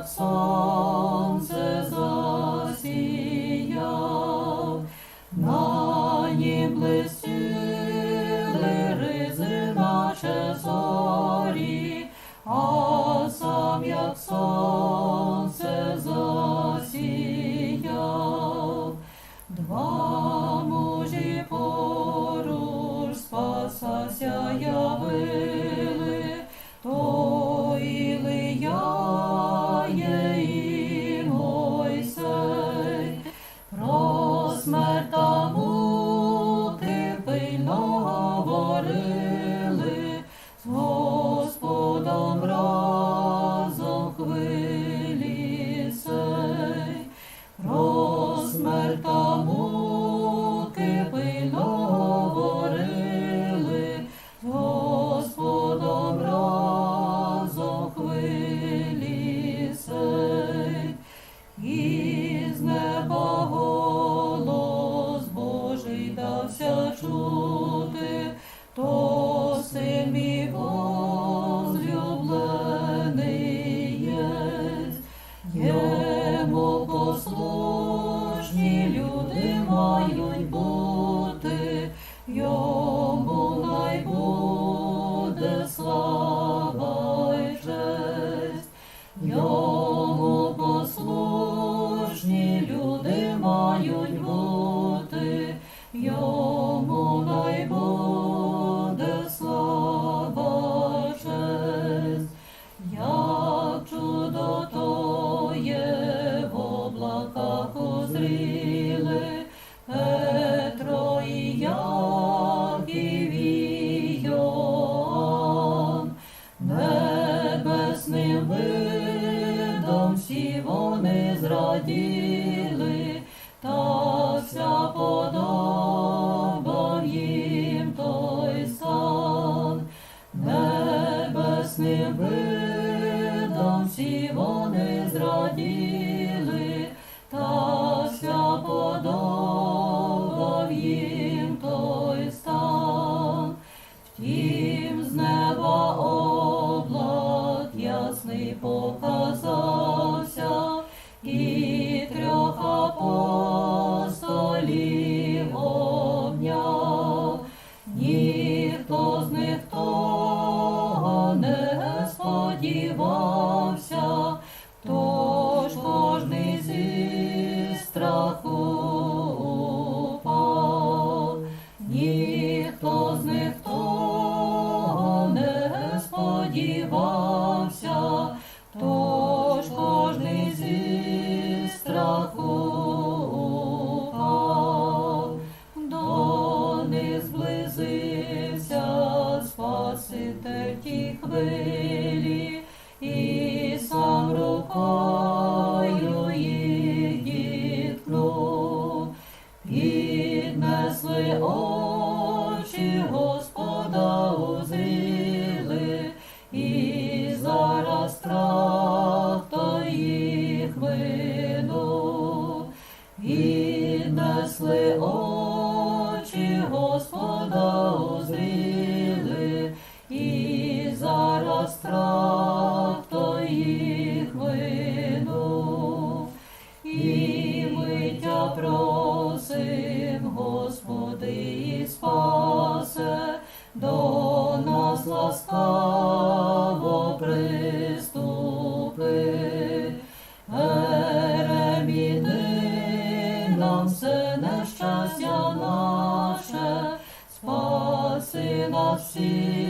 як сонце засіяв, на нім блистіли ризи, наче зорі, а мають бути, йому най буде слава честь. Як чудо то є в облаках узріли, Петро і Яків і Йоанн. Небесним видом всі вони зраділи, Небесним видом всі вони зраділи, та вся подобав їм той стан. Втім, з неба облак ясний показався, страху упав. Ніхто з них того не сподівався, тож кожний зі страху упав. До них зблизився Спаситель ті хвилі, Піднесли очі você.